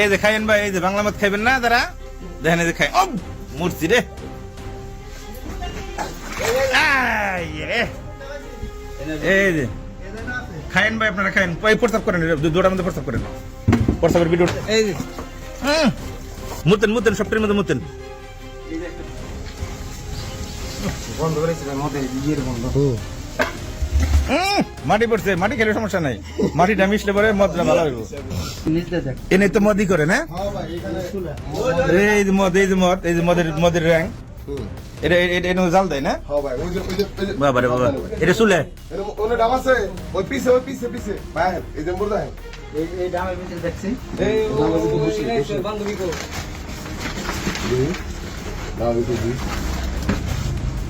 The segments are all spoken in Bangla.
এই যে খাইয়েন ভাই এই যে বাংলা মত খাইবেন না তারা? দেখেন এই যে খাই ও মূর্তি রে। এই যে। খাইয়েন ভাই আপনারা খাইন এই প্রস্তাব করেন দুটার মধ্যে প্রস্তাব করেন। প্রস্তাবের ভিডিও এই যে। মুতেন মুতেন সবটির মধ্যে মুতেন। বন্ধ করেছিলাম মধ্যে ইয়ের বন্ধ। মাটি পড়ছে মাটি খেলে সমস্যা নাই। মাটিটা মিশলে পরে মদটা ভালো হইব। এনে তো মদই করে না? এই যে মদ এই যে মদ এই যে মদের মদের র্যাং। এটা এটা এটা জাল দেয় না? ভাই ওই যে ওই যে ওই যে। বাবা রে বাবা এটা চুলে? ওনে ডাব আছে ওই পিছে ওই পিছে পিছে। বাইরে এই যে মুর্দা এই এই ডামের ভিতরে দেখছি। এই বান্ধবী কো।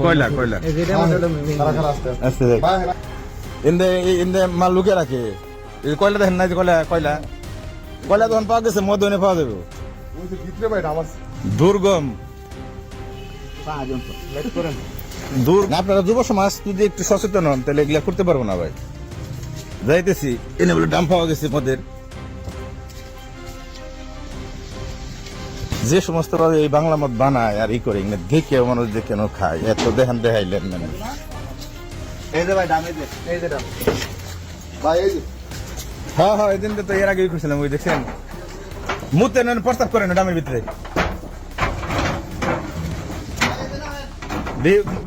কয়লা কয়লা আসতে ইন্দে ইন্দে মাল লুকে রাখে এই কয়লা দেখেন না যে কয়লা কয়লা কয়লা তখন পাওয়া গেছে মদ এনে পাওয়া যাবে দুর্গম দূর না আপনারা যুব সমাজ যদি একটু সচেতন হন তাহলে এগুলা করতে পারব না ভাই যাইতেছি এনে বলে দাম পাওয়া গেছে মদের যে সমস্ত এই বাংলা মদ বানায় আর ই করে দেখে মানুষ যে কেন খায় এত দেখান দেখাইলেন মানে এই যে ভাই ডাম এই যে এই যে ডাম ভাই এই যে। হ্যাঁ হ্যাঁ এদিন তো এর আগেই করছিলাম ওই দেখছেন? মুতে নেন প্রস্তাব করেন ডামের ভিতরে।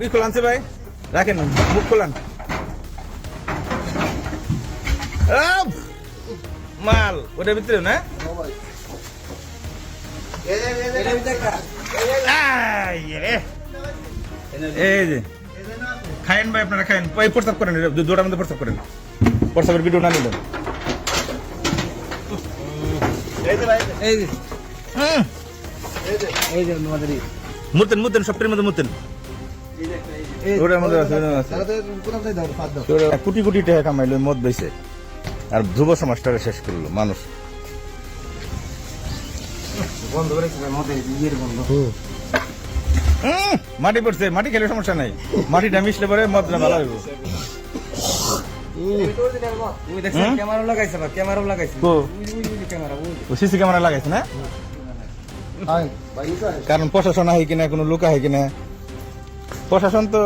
ই খোলান সে ভাই রাখেন মুখ খোলান! মাল ওটার ভিতরে না? খায়েন ভাই আপনারা খায়েন প্রস্তাব করেন দুটার মধ্যে প্রস্তাব করেন প্রস্তাবের ভিডিও না নিলেন মুতেন মুতেন সবটির মধ্যে মুতেন কামাইলো মদ আর ধ্রুব সমাজটারে শেষ করল মানুষ বন্ধ করেছিলাম মধ্যে ইয়ের বন্ধ? মাটি পড়ছে মাটি খেলে সমস্যা নাই। মাটিটা মিশলে পরে মদটা ভালো হইব? ক্যামেরা লাগাইছে ক্যামেরা সিসি ক্যামেরা না। কারণ প্রশাসন আহে কিনা কোনো লোক আহে কিনা? প্রশাসন তো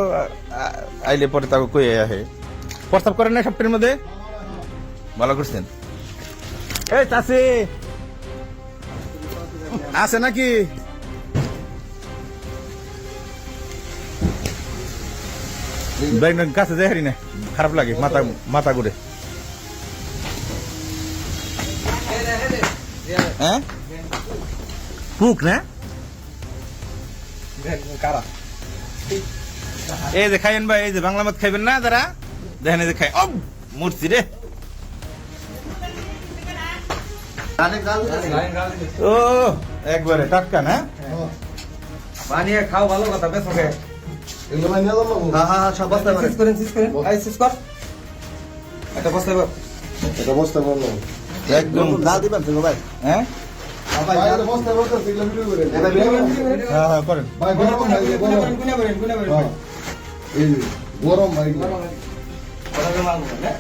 আইলে পরে তাকে কই আহে? প্রস্তাব করেন না সবটির মধ্যে? ভালো করছেন। এই চাষি আছে নাকি? কাছে যাই হারি না। খারাপ লাগে মাথা মাথা ঘুরে। হ্যাঁ? পুক না? এই যে খাইয়েন ভাই এই যে বাংলা মত খাইবেন না তারা দেখেন এই যে খাই ও মূর্তি রে। ও একবারে টাটকা না? বানিয়ে খাও ভালো কথা বেশ ওকে হ্যাঁ সব সিস করেন সিস করেন। আই সিস কর। কর। এটা একদম। লাল দিবেন তো ভাই? গরম ভাই গরম হ্যাঁ।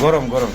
গরম গরম।